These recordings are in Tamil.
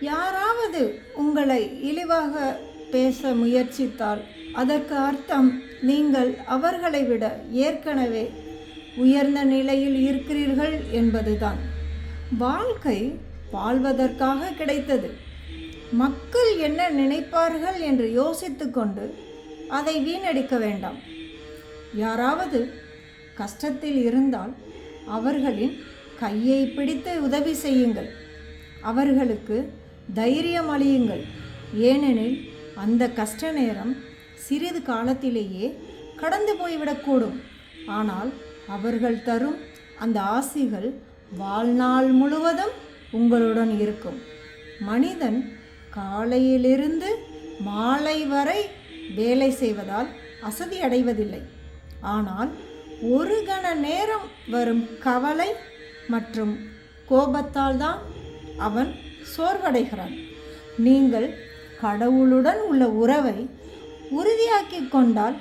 யாராவது உங்களை இழிவாக பேச முயற்சித்தால் அதற்கு அர்த்தம் நீங்கள் அவர்களை விட ஏற்கனவே உயர்ந்த நிலையில் இருக்கிறீர்கள் என்பதுதான். வாழ்க்கை வாழ்வதற்காக கிடைத்தது. மக்கள் என்ன நினைப்பார்கள் என்று யோசித்துக்கொண்டு அதை வீணடிக்க வேண்டாம். யாராவது கஷ்டத்தில் இருந்தால் அவர்களின் கையை பிடித்து உதவி செய்யுங்கள். அவர்களுக்கு தைரியம் அளியுங்கள் ஏனெனில் அந்த கஷ்ட நேரம் சிறிது காலத்திலேயே கடந்து போய்விடக்கூடும். ஆனால் அவர்கள் தரும் அந்த ஆசிகள் வாழ்நாள் முழுவதும் உங்களுடன் இருக்கும். மனிதன் காலையிலிருந்து மாலை வரை வேலை செய்வதால் அசதி அடைவதில்லை. ஆனால் ஒரு கண நேரம் வரும் கவலை மற்றும் கோபத்தால் தான் அவன் சோர்வடைகிறான் நீங்கள் கடவுளுடன் உள்ள உறவை உறுதியாக்கி கொண்டால்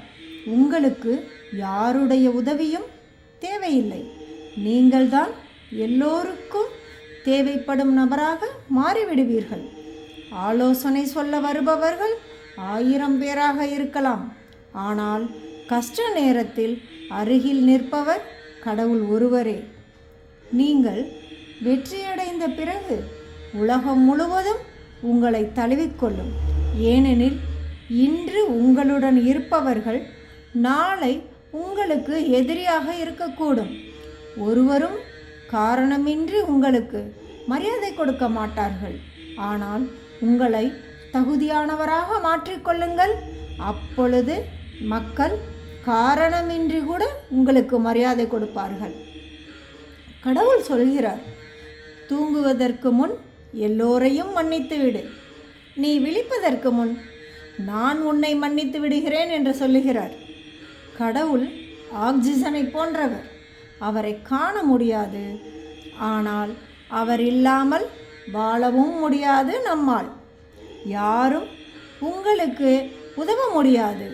உங்களுக்கு யாருடைய உதவியும் தேவையில்லை. நீங்கள்தான் எல்லோருக்கும் தேவைப்படும் நபராக மாறிவிடுவீர்கள். ஆலோசனை சொல்ல வருபவர்கள் ஆயிரம் பேராக இருக்கலாம். ஆனால் கஷ்ட நேரத்தில் அருகில் நிற்பவர் கடவுள் ஒருவரே. நீங்கள் வெற்றியடைந்த பிறகு உலகம் முழுவதும் உங்களை தழுவிக்கொள்ளும். ஏனெனில் இன்று உங்களுடன் இருப்பவர்கள் நாளை உங்களுக்கு எதிரியாக இருக்கக்கூடும். ஒருவரும் காரணமின்றி உங்களுக்கு மரியாதை கொடுக்க மாட்டார்கள். ஆனால் உங்களை தகுதியானவராக மாற்றிக்கொள்ளுங்கள். அப்பொழுது மக்கள் காரணமின்றி கூட உங்களுக்கு மரியாதை கொடுப்பார்கள். கடவுள் சொல்கிறார் தூங்குவதற்கு முன் எல்லோரையும் மன்னித்து விடு. நீ விழிப்பதற்கு முன் நான் உன்னை மன்னித்து விடுகிறேன் என்று சொல்லுகிறார். கடவுள் ஆக்சிஜனை போன்றவர். அவரை காண முடியாது. ஆனால் அவர் இல்லாமல் வாழவும் முடியாது நம்மால். யாரும் உங்களுக்கு உதவ முடியாது.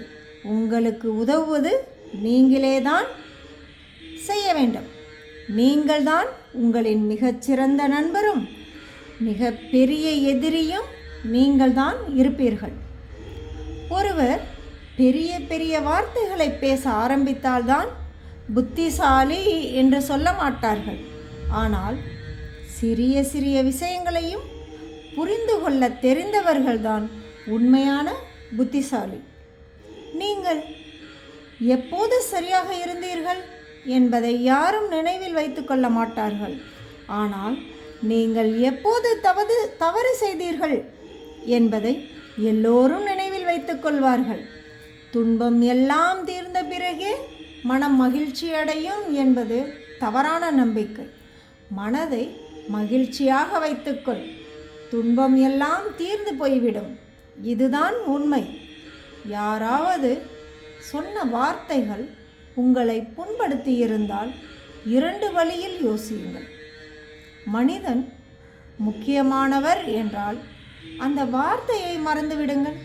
உங்களுக்கு உதவுவது நீங்களே தான் செய்ய வேண்டும். நீங்கள்தான் உங்களின் மிகச்சிறந்த நண்பரும். மிக பெரிய எதிரியும் நீங்கள்தான் இருப்பீர்கள். ஒருவர் பெரிய பெரிய வார்த்தைகளை பேச ஆரம்பித்தால்தான் புத்திசாலி என்று சொல்ல மாட்டார்கள். ஆனால் சிறிய சிறிய விஷயங்களையும் புரிந்து கொள்ள தெரிந்தவர்கள்தான் உண்மையான புத்திசாலி. நீங்கள் எப்போது சரியாக இருந்தீர்கள் என்பதை யாரும் நினைவில் வைத்துக்கொள்ள மாட்டார்கள். ஆனால் நீங்கள் எப்போது தவறு தவறு செய்தீர்கள் என்பதை எல்லோரும் நினைவில் வைத்துக் கொள்வார்கள் துன்பம் எல்லாம் தீர்ந்த பிறகே மனம் மகிழ்ச்சி அடையும் என்பது தவறான நம்பிக்கை. மனதை மகிழ்ச்சியாக வைத்துக்கொள். துன்பம் எல்லாம் தீர்ந்து போய்விடும். இதுதான் உண்மை. யாராவது சொன்ன வார்த்தைகள் உங்களை புண்படுத்தியிருந்தால் இரண்டு வழியில் யோசியுங்கள். மனிதன் முக்கியமானவர் என்றால் அந்த வார்த்தையை மறந்துவிடுங்கள்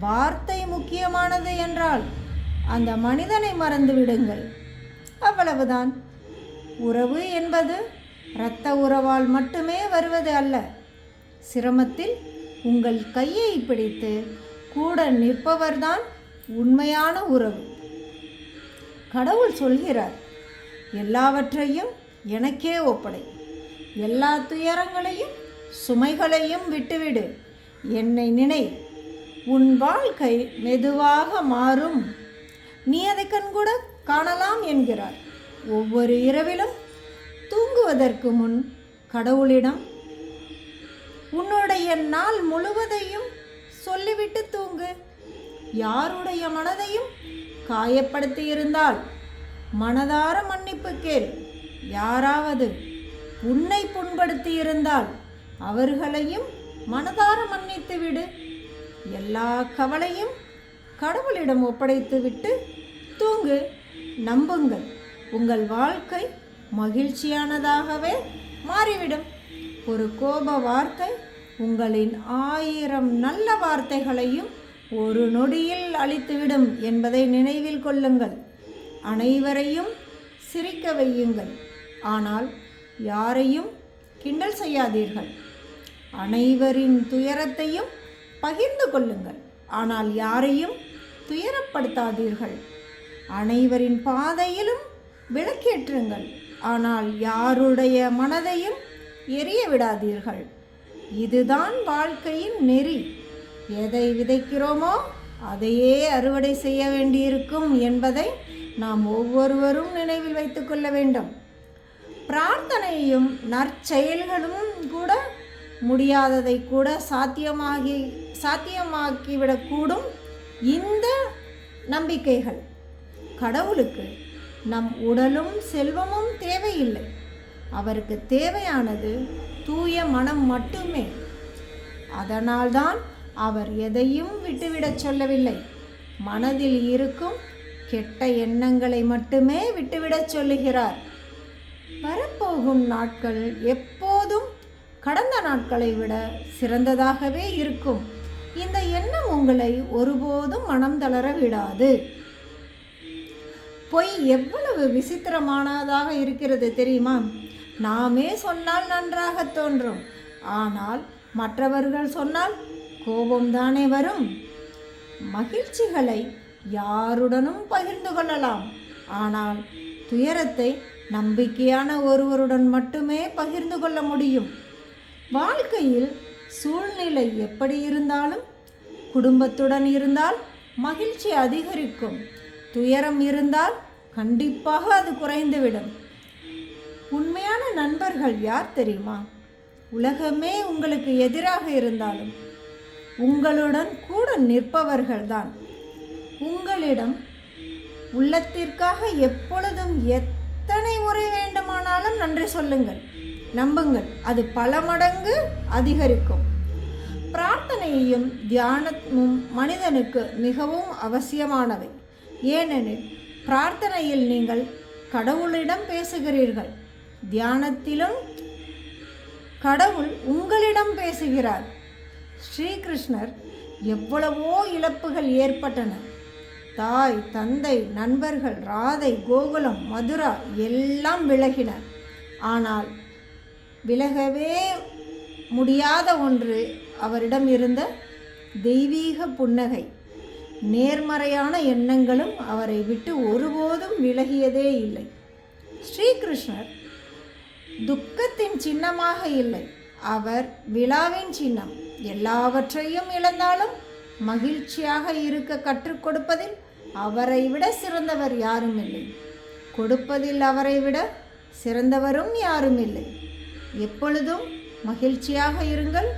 வார்த்தை முக்கியமானது என்றால் அந்த மனிதனை மறந்து விடுங்கள். அவ்வளவுதான். உறவு என்பது இரத்த உறவால் மட்டுமே வருவது அல்ல. சிரமத்தில் உங்கள் கையை பிடித்து கூட நிற்பவர்தான் உண்மையான உறவு. கடவுள் சொல்கிறார் எல்லாவற்றையும் எனக்கே ஒப்படை. எல்லா துயரங்களையும் சுமைகளையும் விட்டுவிடு. என்னை நினை உன் வாழ்க்கை மெதுவாக மாறும். நீ அதை கண்கூட காணலாம் என்கிறார். ஒவ்வொரு இரவிலும் தூங்குவதற்கு முன் கடவுளிடம் உன்னுடைய நாள் முழுவதையும் சொல்லிவிட்டு தூங்கு. யாருடைய மனதையும் காயப்படுத்தி இருந்தால் மனதார மன்னிப்பு கேள். யாராவது உன்னை புண்படுத்தி இருந்தால் அவர்களையும் மனதார மன்னித்து விடு எல்லா கவலையும் கடவுளிடம் ஒப்படைத்து விட்டு தூங்கு. நம்புங்கள் உங்கள் வாழ்க்கை மகிழ்ச்சியானதாகவே மாறிவிடும். ஒரு கோப வார்த்தை உங்களின் ஆயிரம் நல்ல வார்த்தைகளையும் ஒரு நொடியில் அழித்துவிடும் என்பதை நினைவில் கொள்ளுங்கள். அனைவரையும் சிரிக்க வையுங்கள். ஆனால் யாரையும் கிண்டல் செய்யாதீர்கள். அனைவரின் துயரத்தையும் பகிர்ந்து கொள்ளுங்கள். ஆனால் யாரையும் துயரப்படுத்தாதீர்கள். அனைவரின் பாதையிலும் விளக்கேற்றுங்கள். ஆனால் யாருடைய மனதையும் எரிய விடாதீர்கள். இதுதான் வாழ்க்கையின் நெறி. எதை விதைக்கிறோமோ அதையே அறுவடை செய்ய வேண்டியிருக்கும் என்பதை நாம் ஒவ்வொருவரும் நினைவில் வைத்துக்கொள்ள வேண்டும். பிரார்த்தனையும் நற்செயல்களும் கூட முடியாததை கூட சாத்தியமாகி சாத்தியமாக்கிவிடக்கூடும் இந்த நம்பிக்கைகள். கடவுளுக்கு நம் உடலும் செல்வமும் தேவையில்லை. அவருக்கு தேவையானது தூய மனம் மட்டுமே. அதனால்தான் அவர் எதையும் விட்டுவிடச் சொல்லவில்லை. மனதில் இருக்கும் கெட்ட எண்ணங்களை மட்டுமே விட்டுவிடச் சொல்லுகிறார். வரப்போகும் நாட்கள் எப்போதும் கடந்த நாட்களை விட சிறந்ததாகவே இருக்கும். இந்த எண்ணம் உங்களை ஒருபோதும் மனம் தளர விடாது. பொய் எவ்வளவு விசித்திரமானதாக இருக்கிறது தெரியுமா? நாமே சொன்னால் நன்றாக தோன்றும். ஆனால் மற்றவர்கள் சொன்னால் கோபம்தானே வரும். மகிழ்ச்சிகளை யாருடனும் பகிர்ந்து கொள்ளலாம். ஆனால் துயரத்தை நம்பிக்கையான ஒருவருடன் மட்டுமே பகிர்ந்து கொள்ள முடியும். வாழ்க்கையில் சூழ்நிலை எப்படி இருந்தாலும் குடும்பத்துடன் இருந்தால் மகிழ்ச்சி அதிகரிக்கும். துயரம் இருந்தால் கண்டிப்பாக அது குறைந்துவிடும். உண்மையான நண்பர்கள் யார் தெரியுமா? உலகமே உங்களுக்கு எதிராக இருந்தாலும் உங்களுடன் கூட நிற்பவர்கள்தான். உங்களிடம் உள்ளத்திற்காக எப்பொழுதும் எத்தனை முறை வேண்டுமானாலும் நன்றி சொல்லுங்கள் நம்புங்கள். அது பல மடங்கு அதிகரிக்கும். பிரார்த்தனையும் தியானமும் மனிதனுக்கு மிகவும் அவசியமானவை. ஏனெனில் பிரார்த்தனையில் நீங்கள் கடவுளிடம் பேசுகிறீர்கள். தியானத்திலும் கடவுள் உங்களிடம் பேசுகிறார். ஸ்ரீகிருஷ்ணர் எவ்வளவோ இழப்புகள் ஏற்பட்டன. தாய் தந்தை நண்பர்கள் ராதை கோகுலம் மதுரா எல்லாம் விலகின ஆனால் விலகவே முடியாத ஒன்று அவரிடம் இருந்த தெய்வீக புன்னகை. நேர்மறையான எண்ணங்களும் அவரை விட்டு ஒருபோதும் விலகியதே இல்லை. ஸ்ரீகிருஷ்ணர் துக்கத்தின் சின்னமாக இல்லை. அவர் விழாவின் சின்னம். எல்லாவற்றையும் இழந்தாலும் மகிழ்ச்சியாக இருக்க கற்றுக் கொடுப்பதில் அவரை விட சிறந்தவர் யாரும் இல்லை. கொடுப்பதில் அவரை விட சிறந்தவரும் யாரும் இல்லை. எப்பொழுதும் மகிழ்ச்சியாக இருங்கள்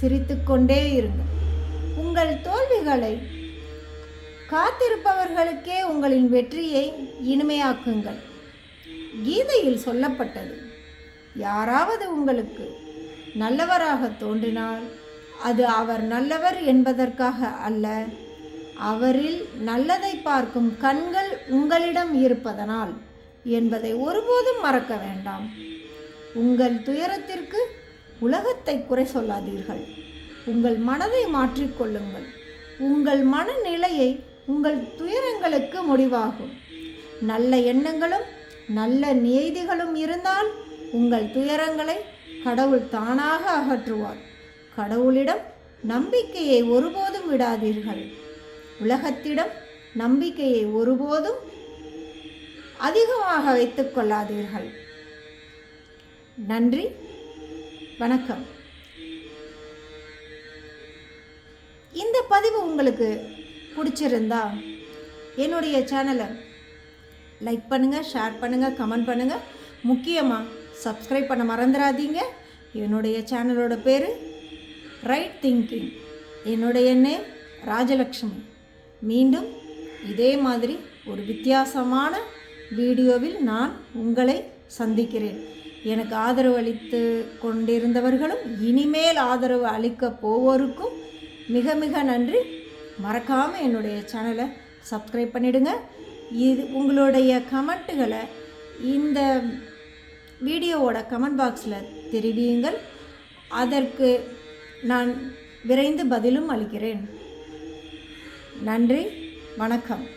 சிரித்துக்கொண்டே இருங்கள். உங்கள் தோல்விகளை காத்திருப்பவர்களுக்கே உங்களின் வெற்றியை இனிமையாக்குங்கள். கீதையில் சொல்லப்பட்டது யாராவது உங்களுக்கு நல்லவராக தோன்றினால் அது அவர் நல்லவர் என்பதற்காக அல்ல. அவரில் நல்லதை பார்க்கும் கண்கள் உங்களிடம் இருப்பதனால் என்பதை ஒருபோதும் மறக்க வேண்டாம். உங்கள் துயரத்திற்கு உலகத்தை குறை சொல்லாதீர்கள். உங்கள் மனதை மாற்றிக்கொள்ளுங்கள் உங்கள் மனநிலையை உங்கள் துயரங்களுக்கு முடிவாகும். நல்ல எண்ணங்களும் நல்ல நியதிகளும் இருந்தால் உங்கள் துயரங்களை கடவுள் தானாக அகற்றுவார். கடவுளிடம் நம்பிக்கையை ஒருபோதும் விடாதீர்கள். உலகத்திடம் நம்பிக்கையை ஒருபோதும் அதிகமாக வைத்துக் கொள்ளாதீர்கள். நன்றி. வணக்கம். இந்த பதிவு உங்களுக்கு பிடிச்சிருந்தா என்னுடைய சேனலை லைக் பண்ணுங்கள் ஷேர் பண்ணுங்கள் கமெண்ட் பண்ணுங்கள் முக்கியமாக சப்ஸ்கிரைப் பண்ண மறந்துடாதீங்க. என்னுடைய சேனலோட பேர் ரைட் திங்கிங் என்னுடைய நேம் ராஜலக்ஷ்மி. மீண்டும் இதே மாதிரி ஒரு வித்தியாசமான வீடியோவில் நான் உங்களை சந்திக்கிறேன். எனக்கு ஆதரவு அளித்து கொண்டிருந்தவர்களும் இனிமேல் ஆதரவு அளிக்க போவோருக்கும் மிக மிக நன்றி. மறக்காமல் என்னுடைய சேனலை சப்ஸ்கிரைப் பண்ணிடுங்க. இது உங்களுடைய கமெண்ட்டுகளை இந்த வீடியோவோட கமெண்ட் பாக்ஸில் தெரிவியுங்கள் அதற்கு நான் விரைந்து பதிலும் அளிக்கிறேன். நன்றி வணக்கம்.